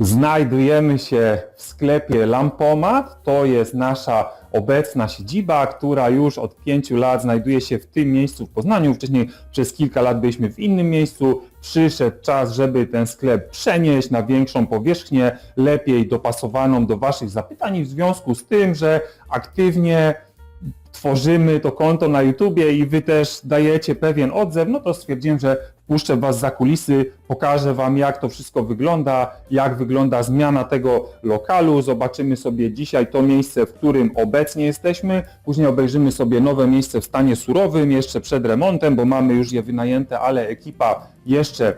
Znajdujemy się w sklepie Lampomat. To jest nasza obecna siedziba, która już od pięciu lat znajduje się w tym miejscu w Poznaniu. Wcześniej przez kilka lat byliśmy w innym miejscu. Przyszedł czas, żeby ten sklep przenieść na większą powierzchnię, lepiej dopasowaną do Waszych zapytań w związku z tym, że aktywnie tworzymy to konto na YouTubie i Wy też dajecie pewien odzew, no to stwierdziłem, że wpuszczę Was za kulisy, pokażę Wam jak to wszystko wygląda, jak wygląda zmiana tego lokalu. Zobaczymy sobie dzisiaj to miejsce, w którym obecnie jesteśmy. Później obejrzymy sobie nowe miejsce w stanie surowym, jeszcze przed remontem, bo mamy już je wynajęte, ale ekipa jeszcze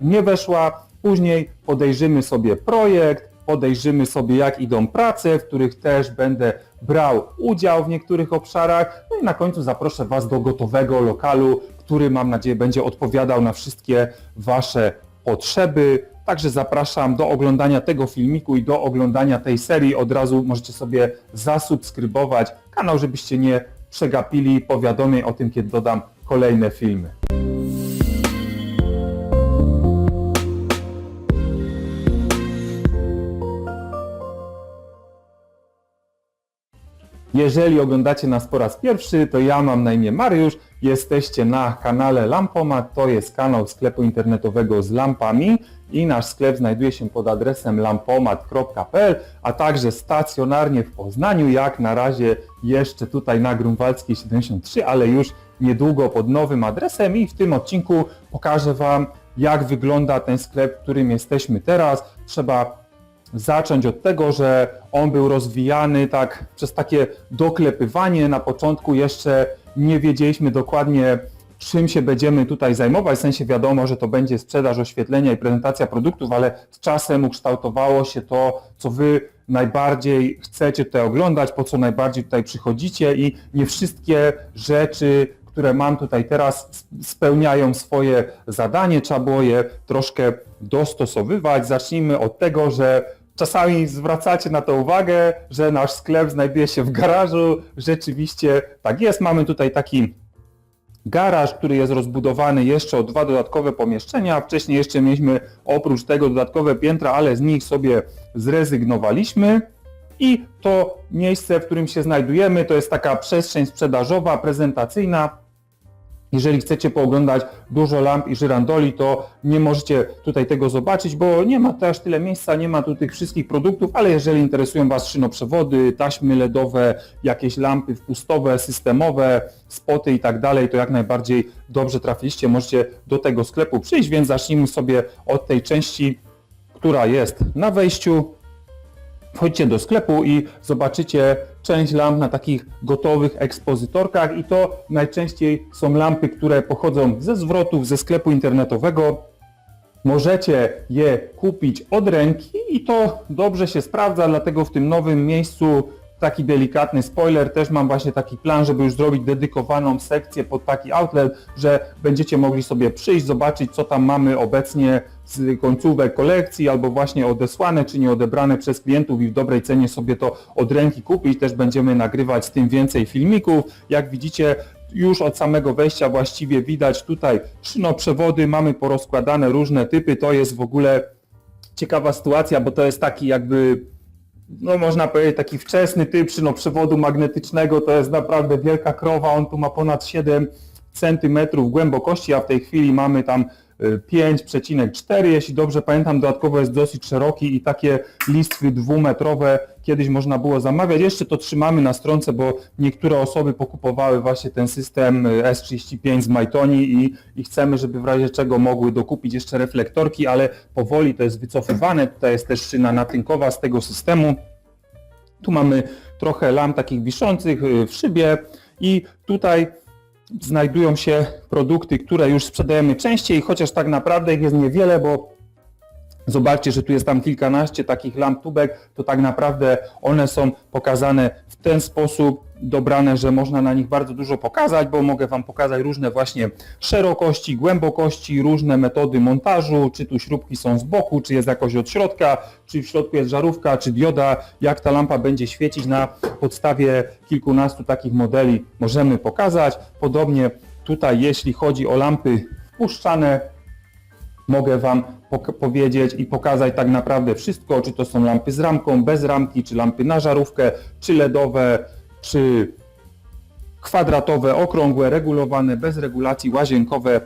nie weszła. Później podejrzymy sobie projekt, podejrzymy sobie jak idą prace, w których też będę brał udział w niektórych obszarach. No i na końcu zaproszę Was do gotowego lokalu, który mam nadzieję będzie odpowiadał na wszystkie Wasze potrzeby. Także zapraszam do oglądania tego filmiku i do oglądania tej serii. Od razu możecie sobie zasubskrybować kanał, żebyście nie przegapili powiadomień o tym, kiedy dodam kolejne filmy. Jeżeli oglądacie nas po raz pierwszy, to ja mam na imię Mariusz, jesteście na kanale Lampomat, to jest kanał sklepu internetowego z lampami i nasz sklep znajduje się pod adresem lampomat.pl, a także stacjonarnie w Poznaniu, jak na razie jeszcze tutaj na Grunwaldzkiej 73, ale już niedługo pod nowym adresem i w tym odcinku pokażę Wam jak wygląda ten sklep, w którym jesteśmy teraz. Trzeba zacząć od tego, że on był rozwijany tak przez takie doklepywanie. Na początku jeszcze nie wiedzieliśmy dokładnie, czym się będziemy tutaj zajmować. W sensie wiadomo, że to będzie sprzedaż, oświetlenia i prezentacja produktów, ale z czasem ukształtowało się to, co Wy najbardziej chcecie tutaj oglądać, po co najbardziej tutaj przychodzicie i nie wszystkie rzeczy, które mam tutaj teraz spełniają swoje zadanie, trzeba było je troszkę dostosowywać. Zacznijmy od tego, że czasami zwracacie na to uwagę, że nasz sklep znajduje się w garażu. Rzeczywiście tak jest. Mamy tutaj taki garaż, który jest rozbudowany jeszcze o dwa dodatkowe pomieszczenia. Wcześniej jeszcze mieliśmy oprócz tego dodatkowe piętra, ale z nich sobie zrezygnowaliśmy. I to miejsce, w którym się znajdujemy, to jest taka przestrzeń sprzedażowa, prezentacyjna. Jeżeli chcecie pooglądać dużo lamp i żyrandoli, to nie możecie tutaj tego zobaczyć, bo nie ma też tyle miejsca, nie ma tu tych wszystkich produktów, ale jeżeli interesują Was szynoprzewody, taśmy LEDowe, jakieś lampy wpustowe, systemowe, spoty i tak dalej, to jak najbardziej dobrze trafiliście, możecie do tego sklepu przyjść, więc zacznijmy sobie od tej części, która jest na wejściu. Wchodźcie do sklepu i zobaczycie część lamp na takich gotowych ekspozytorkach i to najczęściej są lampy, które pochodzą ze zwrotów, ze sklepu internetowego. Możecie je kupić od ręki i to dobrze się sprawdza, dlatego w tym nowym miejscu taki delikatny spoiler, też mam właśnie taki plan, żeby już zrobić dedykowaną sekcję pod taki outlet, że będziecie mogli sobie przyjść, zobaczyć co tam mamy obecnie z końcówek kolekcji albo właśnie odesłane czy nie odebrane przez klientów i w dobrej cenie sobie to od ręki kupić. Też będziemy nagrywać z tym więcej filmików. Jak widzicie już od samego wejścia właściwie widać tutaj szynoprzewody, mamy porozkładane różne typy, to jest w ogóle ciekawa sytuacja, bo to jest taki jakby no można powiedzieć taki wczesny typ no, przewodu magnetycznego, to jest naprawdę wielka krowa, on tu ma ponad 7 centymetrów głębokości, a w tej chwili mamy tam 5,4, jeśli dobrze pamiętam, dodatkowo jest dosyć szeroki i takie listwy dwumetrowe kiedyś można było zamawiać. Jeszcze to trzymamy na stronce, bo niektóre osoby pokupowały właśnie ten system y, S35 z Mytoni i, i chcemy, żeby w razie czego mogły dokupić jeszcze reflektorki, ale powoli to jest wycofywane. Tutaj jest też szyna natynkowa z tego systemu. Tu mamy trochę lamp takich wiszących y, w szybie i tutaj znajdują się produkty, które już sprzedajemy częściej, chociaż tak naprawdę ich jest niewiele, bo Zobaczcie, że tu jest tam kilkanaście takich lamp tubek, to tak naprawdę one są pokazane w ten sposób, dobrane, że można na nich bardzo dużo pokazać, bo mogę Wam pokazać różne właśnie szerokości, głębokości, różne metody montażu, czy tu śrubki są z boku, czy jest jakoś od środka, czy w środku jest żarówka, czy dioda, jak ta lampa będzie świecić na podstawie kilkunastu takich modeli możemy pokazać. Podobnie tutaj, jeśli chodzi o lampy wpuszczane, mogę Wam powiedzieć i pokazać tak naprawdę wszystko, czy to są lampy z ramką, bez ramki, czy lampy na żarówkę, czy LEDowe, czy kwadratowe, okrągłe, regulowane, bez regulacji, łazienkowe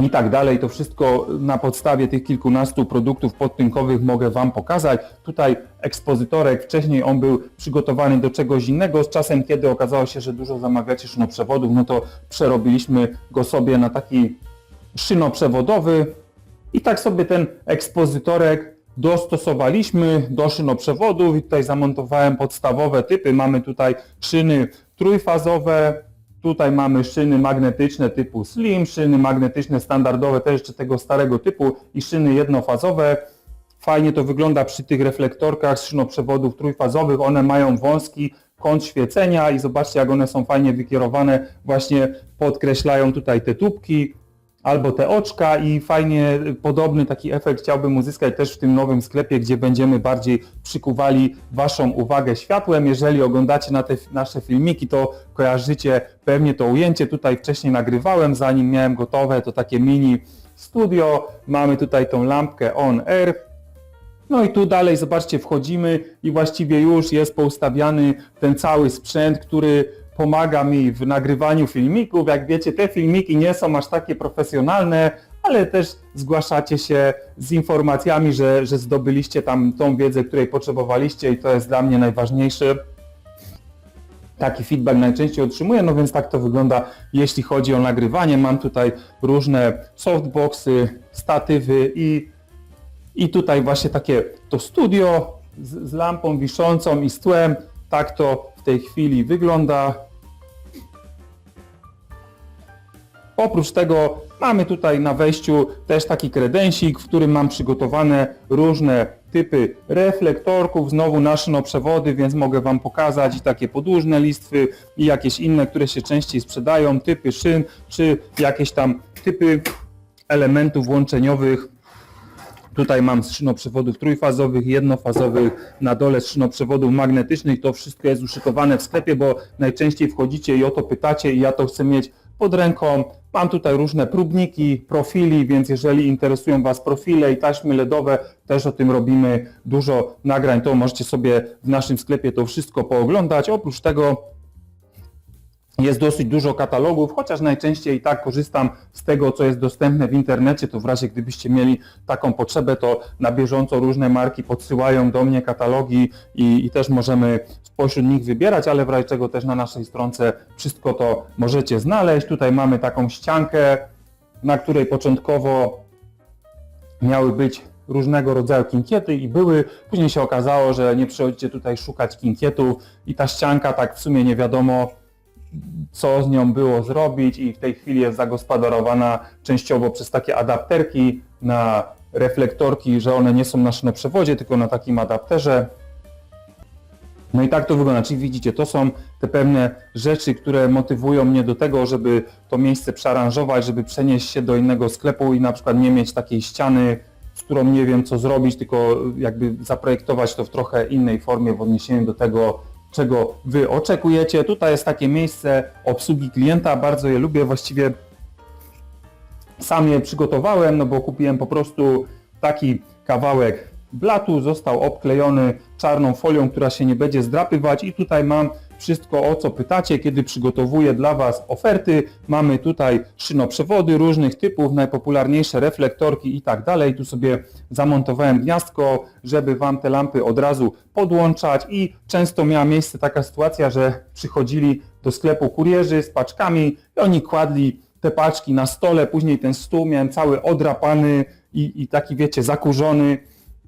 i tak dalej. To wszystko na podstawie tych kilkunastu produktów podtynkowych mogę Wam pokazać. Tutaj ekspozytorek, wcześniej on był przygotowany do czegoś innego. Z czasem, kiedy okazało się, że dużo zamawiacie szynoprzewodów, no to przerobiliśmy go sobie na taki szynoprzewodowy i tak sobie ten ekspozytorek dostosowaliśmy do szynoprzewodów i tutaj zamontowałem podstawowe typy. Mamy tutaj szyny trójfazowe, tutaj mamy szyny magnetyczne typu slim, szyny magnetyczne standardowe też jeszcze tego starego typu i szyny jednofazowe. Fajnie to wygląda przy tych reflektorkach z szynoprzewodów trójfazowych. One mają wąski kąt świecenia i zobaczcie jak one są fajnie wykierowane. Właśnie podkreślają tutaj te tubki albo te oczka i fajnie podobny taki efekt chciałbym uzyskać też w tym nowym sklepie, gdzie będziemy bardziej przykuwali Waszą uwagę światłem. Jeżeli oglądacie na te nasze filmiki, to kojarzycie pewnie to ujęcie. Tutaj wcześniej nagrywałem, zanim miałem gotowe, to takie mini studio. Mamy tutaj tą lampkę on air. No i tu dalej, zobaczcie, wchodzimy i właściwie już jest poustawiany ten cały sprzęt, który pomaga mi w nagrywaniu filmików. Jak wiecie, te filmiki nie są aż takie profesjonalne, ale też zgłaszacie się z informacjami, że, że zdobyliście tam tą wiedzę, której potrzebowaliście i to jest dla mnie najważniejsze. Taki feedback najczęściej otrzymuję, no więc tak to wygląda, jeśli chodzi o nagrywanie. Mam tutaj różne softboxy, statywy i i tutaj właśnie takie to studio z, z lampą wiszącą i z tłem. Tak to w tej chwili wygląda. Oprócz tego mamy tutaj na wejściu też taki kredensik, w którym mam przygotowane różne typy reflektorków, znowu na szynoprzewody, więc mogę Wam pokazać i takie podłużne listwy i jakieś inne, które się częściej sprzedają, typy szyn, czy jakieś tam typy elementów łączeniowych Tutaj mam szynoprzewodów trójfazowych, jednofazowych, na dole szynoprzewodów magnetycznych. To wszystko jest uszykowane w sklepie, bo najczęściej wchodzicie i o to pytacie i ja to chcę mieć pod ręką. Mam tutaj różne próbniki, profili, więc jeżeli interesują Was profile i taśmy LEDowe, też o tym robimy dużo nagrań, to możecie sobie w naszym sklepie to wszystko pooglądać. Oprócz tego jest dosyć dużo katalogów, chociaż najczęściej i tak korzystam z tego, co jest dostępne w internecie, to w razie gdybyście mieli taką potrzebę, to na bieżąco różne marki podsyłają do mnie katalogi i, i też możemy spośród nich wybierać, ale w razie czego też na naszej stronce wszystko to możecie znaleźć. Tutaj mamy taką ściankę, na której początkowo miały być różnego rodzaju kinkiety i były. Później się okazało, że nie przychodzicie tutaj szukać kinkietów i ta ścianka tak w sumie nie wiadomo co z nią było zrobić i w tej chwili jest zagospodarowana częściowo przez takie adapterki na reflektorki, że one nie są na szynoprzewоdzie, tylko na takim adapterze. No i tak to wygląda, czyli widzicie, to są te pewne rzeczy, które motywują mnie do tego, żeby to miejsce przearanżować, żeby przenieść się do innego sklepu i na przykład nie mieć takiej ściany, z którą nie wiem co zrobić, tylko jakby zaprojektować to w trochę innej formie w odniesieniu do tego, czego Wy oczekujecie. Tutaj jest takie miejsce obsługi klienta, bardzo je lubię, właściwie sam je przygotowałem, no bo kupiłem po prostu taki kawałek blatu, został obklejony czarną folią, która się nie będzie zdrapywać. I tutaj mam wszystko o co pytacie, kiedy przygotowuję dla Was oferty. Mamy tutaj szynoprzewody różnych typów, najpopularniejsze reflektorki i tak dalej. Tu sobie zamontowałem gniazdko, żeby Wam te lampy od razu podłączać i często miała miejsce taka sytuacja, że przychodzili do sklepu kurierzy z paczkami i oni kładli te paczki na stole, później ten stół miałem cały odrapany i, i taki wiecie zakurzony.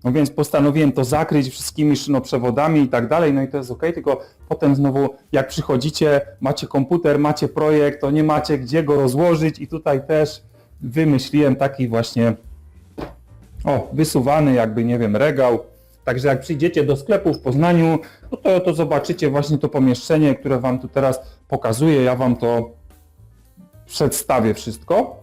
No więc postanowiłem to zakryć wszystkimi szynoprzewodami i tak dalej, no i to jest ok, tylko potem znowu jak przychodzicie, macie komputer, macie projekt, to nie macie gdzie go rozłożyć i tutaj też wymyśliłem taki właśnie o, wysuwany jakby, nie wiem, regał. Także jak przyjdziecie do sklepu w Poznaniu, no to, to zobaczycie właśnie to pomieszczenie, które Wam tu teraz pokazuję, ja Wam to przedstawię wszystko.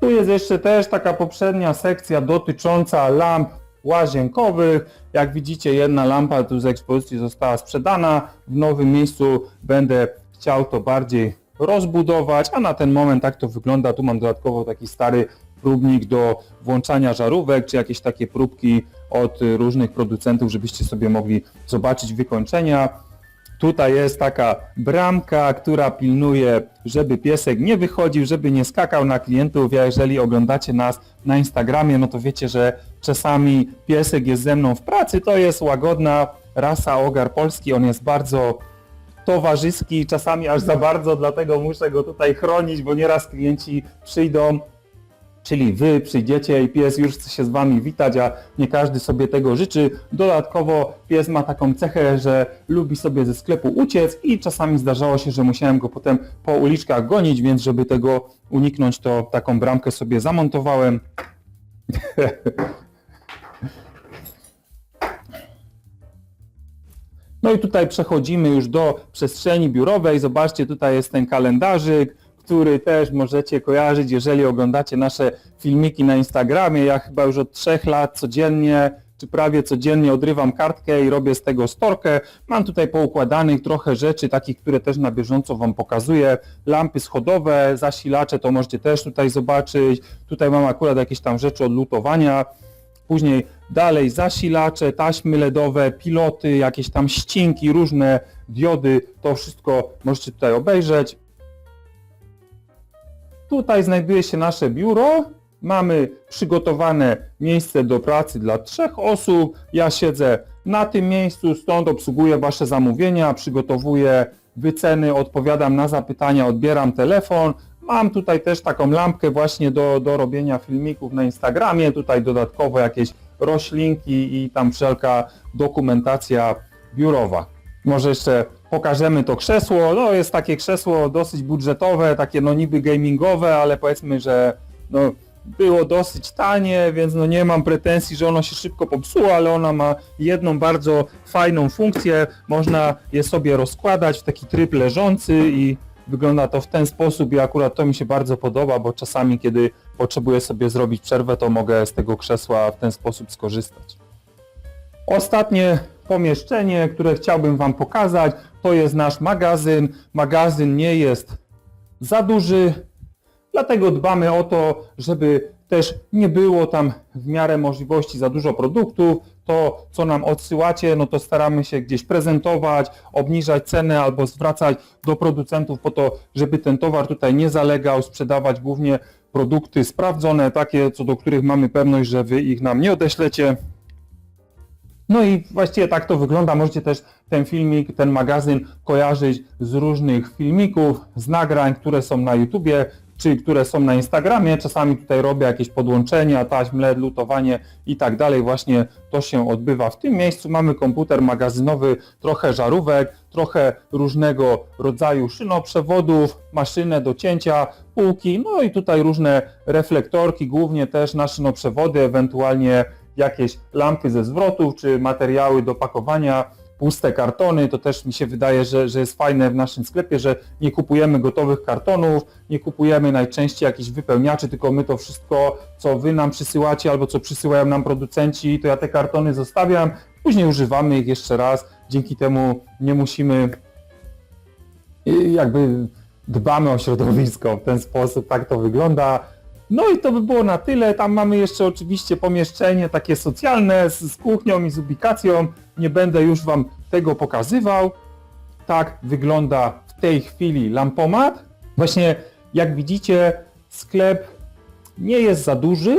Tu jest jeszcze też taka poprzednia sekcja dotycząca lamp łazienkowych. Jak widzicie, jedna lampa tu z ekspozycji została sprzedana. W nowym miejscu będę chciał to bardziej rozbudować, a na ten moment tak to wygląda. Tu mam dodatkowo taki stary próbnik do włączania żarówek, czy jakieś takie próbki od różnych producentów, żebyście sobie mogli zobaczyć wykończenia. Tutaj jest taka bramka, która pilnuje, żeby piesek nie wychodził, żeby nie skakał na klientów. Ja jeżeli oglądacie nas na Instagramie, no to wiecie, że czasami piesek jest ze mną w pracy. To jest łagodna rasa ogar polski. On jest bardzo towarzyski, czasami aż za bardzo, dlatego muszę go tutaj chronić, bo nieraz klienci przyjdą, czyli wy przyjdziecie i pies już chce się z wami witać, a nie każdy sobie tego życzy. Dodatkowo pies ma taką cechę, że lubi sobie ze sklepu uciec i czasami zdarzało się, że musiałem go potem po uliczkach gonić, więc żeby tego uniknąć, to taką bramkę sobie zamontowałem. No i tutaj przechodzimy już do przestrzeni biurowej. Zobaczcie, tutaj jest ten kalendarzyk, który też możecie kojarzyć, jeżeli oglądacie nasze filmiki na Instagramie. Ja chyba już od trzech lat codziennie, czy prawie codziennie odrywam kartkę i robię z tego storkę. Mam tutaj poukładanych trochę rzeczy, takich, które też na bieżąco Wam pokazuję. Lampy schodowe, zasilacze, to możecie też tutaj zobaczyć. Tutaj mam akurat jakieś tam rzeczy od lutowania. Później dalej zasilacze, taśmy LEDowe, piloty, jakieś tam ścinki, różne diody, to wszystko możecie tutaj obejrzeć. Tutaj znajduje się nasze biuro. Mamy przygotowane miejsce do pracy dla trzech osób. Ja siedzę na tym miejscu, stąd obsługuję Wasze zamówienia, przygotowuję wyceny, odpowiadam na zapytania, odbieram telefon. Mam tutaj też taką lampkę właśnie do, do robienia filmików na Instagramie, tutaj dodatkowo jakieś roślinki i tam wszelka dokumentacja biurowa. Może jeszcze pokażemy to krzesło. No jest takie krzesło dosyć budżetowe, takie no niby gamingowe, ale powiedzmy, że no było dosyć tanie, więc no nie mam pretensji, że ono się szybko popsuło, ale ona ma jedną bardzo fajną funkcję. Można je sobie rozkładać w taki tryb leżący i wygląda to w ten sposób i akurat to mi się bardzo podoba, bo czasami kiedy potrzebuję sobie zrobić przerwę, to mogę z tego krzesła w ten sposób skorzystać. Ostatnie pomieszczenie, które chciałbym Wam pokazać, to jest nasz magazyn. Magazyn nie jest za duży, dlatego dbamy o to, żeby też nie było tam w miarę możliwości za dużo produktów. To, co nam odsyłacie, no to staramy się gdzieś prezentować, obniżać cenę albo zwracać do producentów po to, żeby ten towar tutaj nie zalegał, sprzedawać głównie produkty sprawdzone, takie, co do których mamy pewność, że Wy ich nam nie odeślecie. No i właściwie tak to wygląda. Możecie też ten filmik, ten magazyn kojarzyć z różnych filmików, z nagrań, które są na YouTubie, czy które są na Instagramie. Czasami tutaj robię jakieś podłączenia, taśm LED, lutowanie i tak dalej. Właśnie to się odbywa w tym miejscu. Mamy komputer magazynowy, trochę żarówek, trochę różnego rodzaju szynoprzewodów, maszynę do cięcia, półki, no i tutaj różne reflektorki, głównie też na szynoprzewody, ewentualnie jakieś lampy ze zwrotów, czy materiały do pakowania, puste kartony, to też mi się wydaje, że, że jest fajne w naszym sklepie, że nie kupujemy gotowych kartonów, nie kupujemy najczęściej jakichś wypełniaczy, tylko my to wszystko, co wy nam przysyłacie albo co przysyłają nam producenci, to ja te kartony zostawiam, później używamy ich jeszcze raz, dzięki temu nie musimy i jakby dbamy o środowisko w ten sposób, tak to wygląda. No i to by było na tyle. Tam mamy jeszcze oczywiście pomieszczenie takie socjalne z, z kuchnią i z ubikacją. Nie będę już Wam tego pokazywał. Tak wygląda w tej chwili lampomat. Właśnie jak widzicie sklep nie jest za duży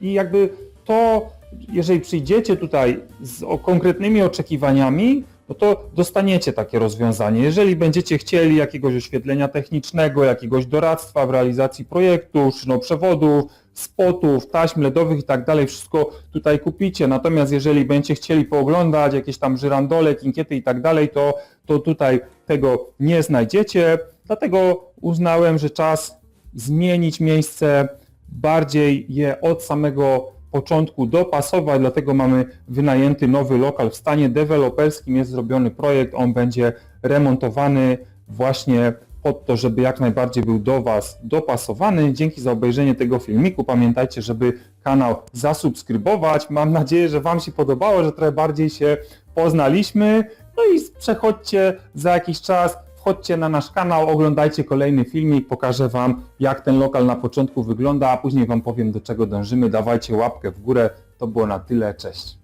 i jakby to, jeżeli przyjdziecie tutaj z konkretnymi oczekiwaniami, no to dostaniecie takie rozwiązanie. Jeżeli będziecie chcieli jakiegoś oświetlenia technicznego, jakiegoś doradztwa w realizacji projektu, szynoprzewodów, spotów, taśm LEDowych i tak dalej, wszystko tutaj kupicie. Natomiast jeżeli będziecie chcieli pooglądać jakieś tam żyrandole, kinkiety i tak dalej, to, to tutaj tego nie znajdziecie. Dlatego uznałem, że czas zmienić miejsce, bardziej je od samego początku dopasować, dlatego mamy wynajęty nowy lokal w stanie deweloperskim, jest zrobiony projekt, on będzie remontowany właśnie pod to, żeby jak najbardziej był do Was dopasowany. Dzięki za obejrzenie tego filmiku. Pamiętajcie, żeby kanał zasubskrybować. Mam nadzieję, że Wam się podobało, że trochę bardziej się poznaliśmy. No i przechodźcie za jakiś czas, wchodźcie na nasz kanał, oglądajcie kolejny filmik, pokażę Wam jak ten lokal na początku wygląda, a później Wam powiem do czego dążymy. Dawajcie łapkę w górę, to było na tyle, cześć.